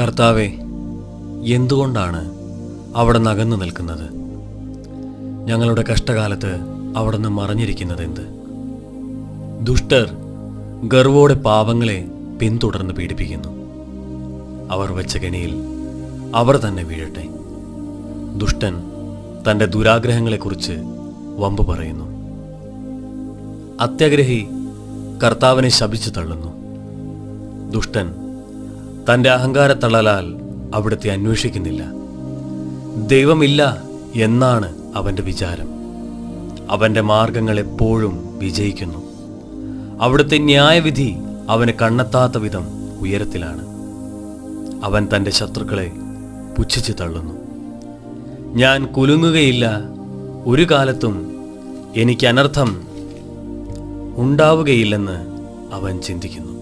കർത്താവെ എന്തുകൊണ്ടാണ് അവിടെ നകന്നു നിൽക്കുന്നത്? ഞങ്ങളുടെ കഷ്ടകാലത്ത് അവിടുന്ന് മറഞ്ഞിരിക്കുന്നത് എന്ത്? ദുഷ്ടർ ഗർവോടെ പാവങ്ങളെ പിന്തുടർന്ന് പീഡിപ്പിക്കുന്നു. അവർ വെച്ച കെണിയിൽ അവർ തന്നെ വീഴട്ടെ. ദുഷ്ടൻ തന്റെ ദുരാഗ്രഹങ്ങളെക്കുറിച്ച് വമ്പ് പറയുന്നു. അത്യാഗ്രഹി കർത്താവിനെ ശപിച്ചു തള്ളുന്നു. ദുഷ്ടൻ തന്റെ അഹങ്കാരത്തള്ളലാൽ അവിടുത്തെ അന്വേഷിക്കുന്നില്ല. ദൈവമില്ല എന്നാണ് അവന്റെ വിചാരം. അവന്റെ മാർഗങ്ങൾ എപ്പോഴും വിജയിക്കുന്നു. അവിടുത്തെ ന്യായവിധി അവന് കണ്ണെത്താത്ത വിധം ഉയരത്തിലാണ്. അവൻ തന്റെ ശത്രുക്കളെ പുച്ഛിച്ചു തള്ളുന്നു. ഞാൻ കുലുങ്ങുകയില്ല. ഒരു കാലത്തും എനിക്ക് അനർത്ഥം ഉണ്ടാവുകയില്ലെന്ന് അവൻ ചിന്തിക്കുന്നു.